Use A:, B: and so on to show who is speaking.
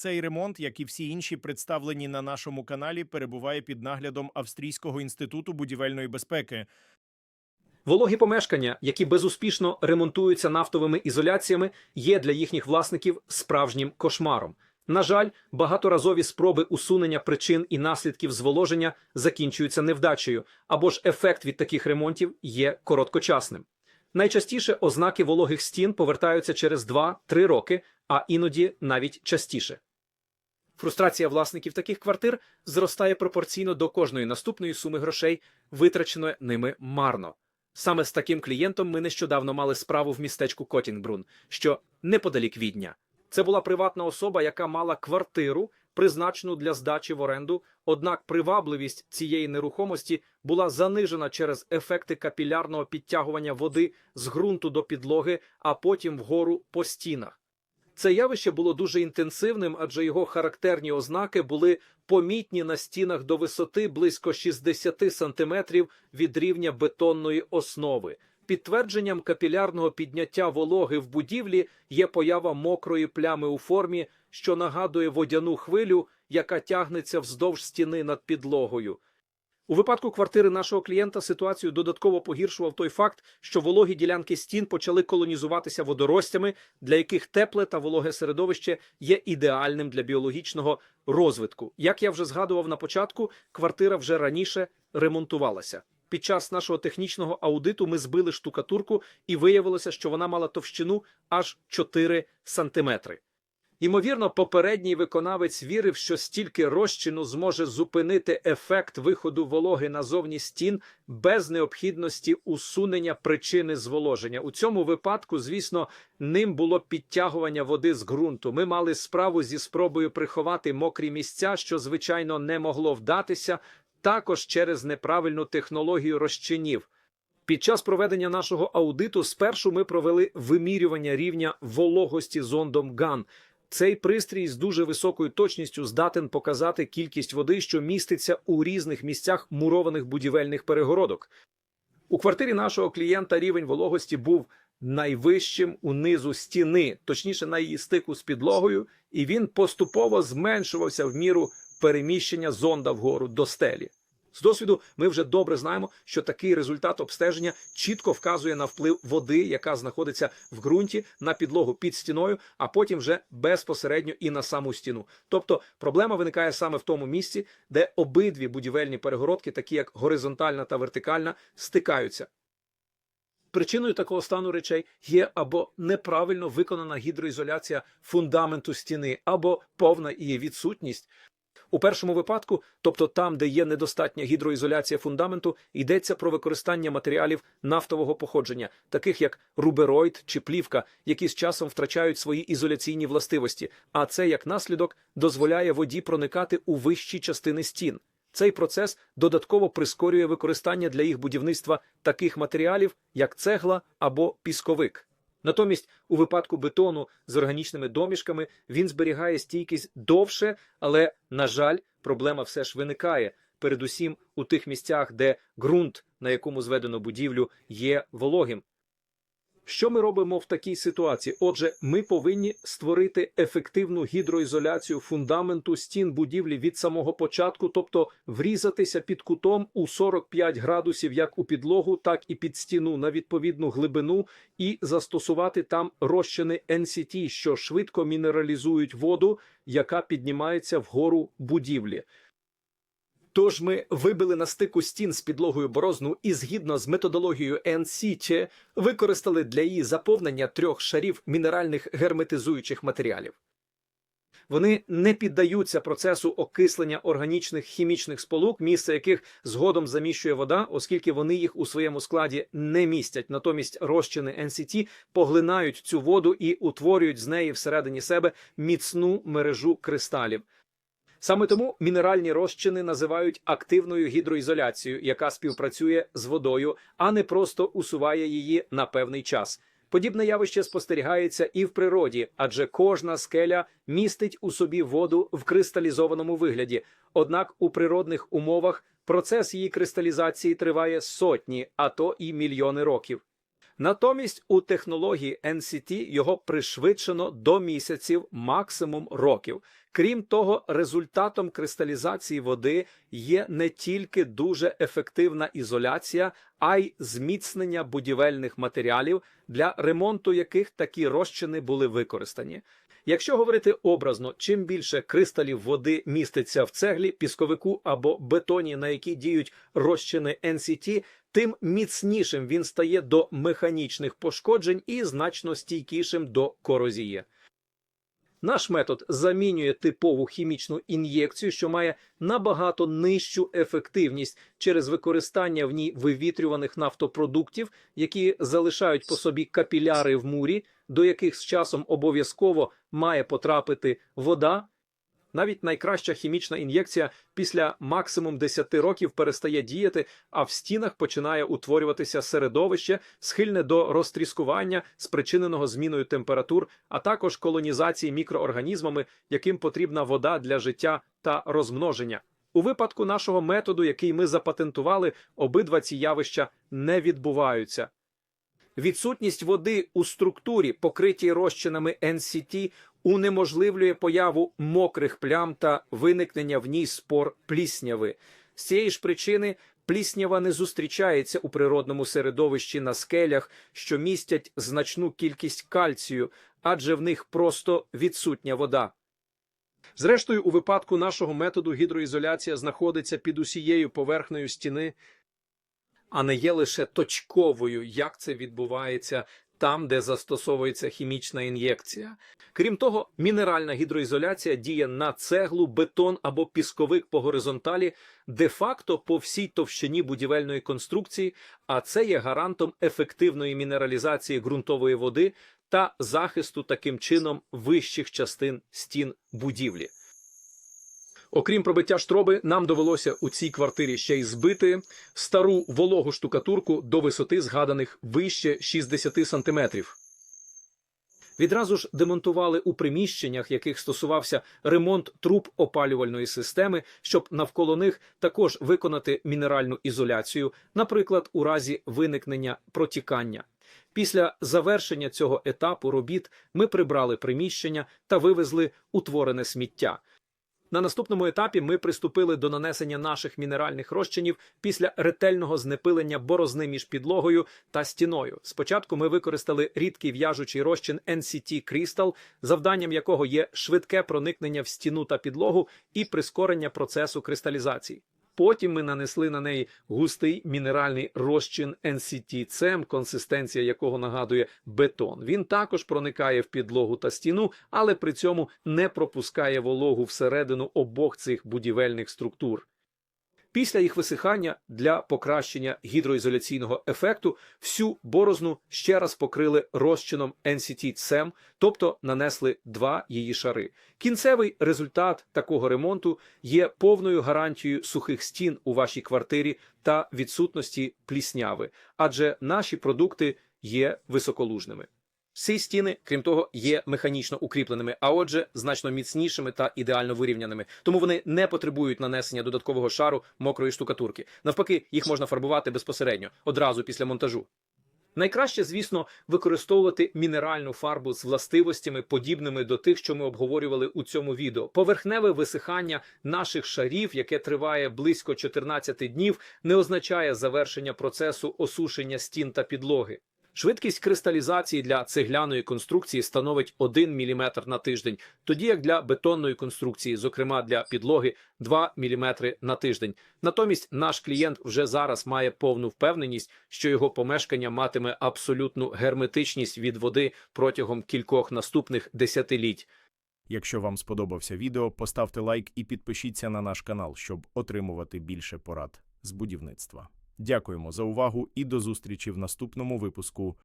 A: Цей ремонт, як і всі інші представлені на нашому каналі, перебуває під наглядом Австрійського інституту будівельної безпеки.
B: Вологі помешкання, які безуспішно ремонтуються нафтовими ізоляціями, є для їхніх власників справжнім кошмаром. На жаль, багаторазові спроби усунення причин і наслідків зволоження закінчуються невдачею, або ж ефект від таких ремонтів є короткочасним. Найчастіше ознаки вологих стін повертаються через 2-3 роки, а іноді навіть частіше. Фрустрація власників таких квартир зростає пропорційно до кожної наступної суми грошей, витраченої ними марно. Саме з таким клієнтом ми нещодавно мали справу в містечку Котінгбрун, що неподалік Відня. Це була приватна особа, яка мала квартиру, призначену для здачі в оренду. Однак привабливість цієї нерухомості була занижена через ефекти капілярного підтягування води з ґрунту до підлоги, а потім вгору по стінах. Це явище було дуже інтенсивним, адже його характерні ознаки були помітні на стінах до висоти близько 60 сантиметрів від рівня бетонної основи. Підтвердженням капілярного підняття вологи в будівлі є поява мокрої плями у формі, що нагадує водяну хвилю, яка тягнеться вздовж стіни над підлогою. У випадку квартири нашого клієнта ситуацію додатково погіршував той факт, що вологі ділянки стін почали колонізуватися водоростями, для яких тепле та вологе середовище є ідеальним для біологічного розвитку. Як я вже згадував на початку, квартира вже раніше ремонтувалася. Під час нашого технічного аудиту ми збили штукатурку і виявилося, що вона мала товщину аж 4 сантиметри. Ймовірно, попередній виконавець вірив, що стільки розчину зможе зупинити ефект виходу вологи назовні стін без необхідності усунення причини зволоження. У цьому випадку, звісно, ним було підтягування води з ґрунту. Ми мали справу зі спробою приховати мокрі місця, що звичайно не могло вдатися, також через неправильну технологію розчинів. Під час проведення нашого аудиту спершу ми провели вимірювання рівня вологості зондом ГАН. Цей пристрій з дуже високою точністю здатен показати кількість води, що міститься у різних місцях мурованих будівельних перегородок. У квартирі нашого клієнта рівень вологості був найвищим унизу стіни, точніше на її стику з підлогою, і він поступово зменшувався в міру переміщення зонда вгору до стелі. З досвіду ми вже добре знаємо, що такий результат обстеження чітко вказує на вплив води, яка знаходиться в ґрунті на підлогу під стіною, а потім вже безпосередньо і на саму стіну. Тобто проблема виникає саме в тому місці, де обидві будівельні перегородки, такі як горизонтальна та вертикальна, стикаються. Причиною такого стану речей є або неправильно виконана гідроізоляція фундаменту стіни, або повна її відсутність. У першому випадку, тобто там, де є недостатня гідроізоляція фундаменту, йдеться про використання матеріалів нафтового походження, таких як рубероїд чи плівка, які з часом втрачають свої ізоляційні властивості, а це як наслідок дозволяє воді проникати у вищі частини стін. Цей процес додатково прискорює використання для їх будівництва таких матеріалів, як цегла або пісковик. Натомість, у випадку бетону з органічними домішками він зберігає стійкість довше, але, на жаль, проблема все ж виникає, передусім у тих місцях, де ґрунт, на якому зведено будівлю, є вологим. Що ми робимо в такій ситуації? Отже, ми повинні створити ефективну гідроізоляцію фундаменту стін будівлі від самого початку, тобто врізатися під кутом у 45 градусів як у підлогу, так і під стіну на відповідну глибину, і застосувати там розчини NCT, що швидко мінералізують воду, яка піднімається вгору будівлі. Тож ми вибили на стику стін з підлогою борозну і згідно з методологією NCT використали для її заповнення трьох шарів мінеральних герметизуючих матеріалів. Вони не піддаються процесу окислення органічних хімічних сполук, місце яких згодом заміщує вода, оскільки вони їх у своєму складі не містять. Натомість розчини NCT поглинають цю воду і утворюють з неї всередині себе міцну мережу кристалів. Саме тому мінеральні розчини називають активною гідроізоляцією, яка співпрацює з водою, а не просто усуває її на певний час. Подібне явище спостерігається і в природі, адже кожна скеля містить у собі воду в кристалізованому вигляді. Однак у природних умовах процес її кристалізації триває сотні, а то і мільйони років. Натомість у технології NCT його пришвидшено до місяців, максимум років. Крім того, результатом кристалізації води є не тільки дуже ефективна ізоляція, а й зміцнення будівельних матеріалів, для ремонту яких такі розчини були використані. Якщо говорити образно, чим більше кристалів води міститься в цеглі, пісковику або бетоні, на які діють розчини NCT, тим міцнішим він стає до механічних пошкоджень і значно стійкішим до корозії. Наш метод замінює типову хімічну ін'єкцію, що має набагато нижчу ефективність через використання в ній вивітрюваних нафтопродуктів, які залишають по собі капіляри в мурі, до яких з часом обов'язково має потрапити вода. Навіть найкраща хімічна ін'єкція після максимум 10 років перестає діяти, а в стінах починає утворюватися середовище, схильне до розтріскування, спричиненого зміною температур, а також колонізації мікроорганізмами, яким потрібна вода для життя та розмноження. У випадку нашого методу, який ми запатентували, обидва ці явища не відбуваються. Відсутність води у структурі, покритій розчинами NCT, унеможливлює появу мокрих плям та виникнення в ній спор плісняви. З цієї ж причини пліснява не зустрічається у природному середовищі на скелях, що містять значну кількість кальцію, адже в них просто відсутня вода. Зрештою, у випадку нашого методу гідроізоляція знаходиться під усією поверхнею стіни, а не є лише точковою, як це відбувається там, де застосовується хімічна ін'єкція. Крім того, мінеральна гідроізоляція діє на цеглу, бетон або пісковик по горизонталі, де-факто по всій товщині будівельної конструкції, а це є гарантом ефективної мінералізації ґрунтової води та захисту таким чином вищих частин стін будівлі. Окрім пробиття штроби, нам довелося у цій квартирі ще й збити стару вологу штукатурку до висоти згаданих вище 60 сантиметрів. Відразу ж демонтували у приміщеннях, яких стосувався ремонт труб опалювальної системи, щоб навколо них також виконати мінеральну ізоляцію, наприклад, у разі виникнення протікання. Після завершення цього етапу робіт ми прибрали приміщення та вивезли утворене сміття. На наступному етапі ми приступили до нанесення наших мінеральних розчинів після ретельного знепилення борозни між підлогою та стіною. Спочатку ми використали рідкий в'яжучий розчин NCT Crystal, завданням якого є швидке проникнення в стіну та підлогу і прискорення процесу кристалізації. Потім ми нанесли на неї густий мінеральний розчин NCT CEM, консистенція якого нагадує бетон. Він також проникає в підлогу та стіну, але при цьому не пропускає вологу всередину обох цих будівельних структур. Після їх висихання для покращення гідроізоляційного ефекту всю борозну ще раз покрили розчином NCT CEM, тобто нанесли два її шари. Кінцевий результат такого ремонту є повною гарантією сухих стін у вашій квартирі та відсутності плісняви, адже наші продукти є високолужними. Ці стіни, крім того, є механічно укріпленими, а отже, значно міцнішими та ідеально вирівняними. Тому вони не потребують нанесення додаткового шару мокрої штукатурки. Навпаки, їх можна фарбувати безпосередньо одразу після монтажу. Найкраще, звісно, використовувати мінеральну фарбу з властивостями, подібними до тих, що ми обговорювали у цьому відео. Поверхневе висихання наших шарів, яке триває близько 14 днів, не означає завершення процесу осушення стін та підлоги. Швидкість кристалізації для цегляної конструкції становить 1 мм на тиждень, тоді як для бетонної конструкції, зокрема для підлоги, 2 мм на тиждень. Натомість наш клієнт вже зараз має повну впевненість, що його помешкання матиме абсолютну герметичність від води протягом кількох наступних десятиліть.
A: Якщо вам сподобався відео, поставте лайк і підпишіться на наш канал, щоб отримувати більше порад з будівництва. Дякуємо за увагу і до зустрічі в наступному випуску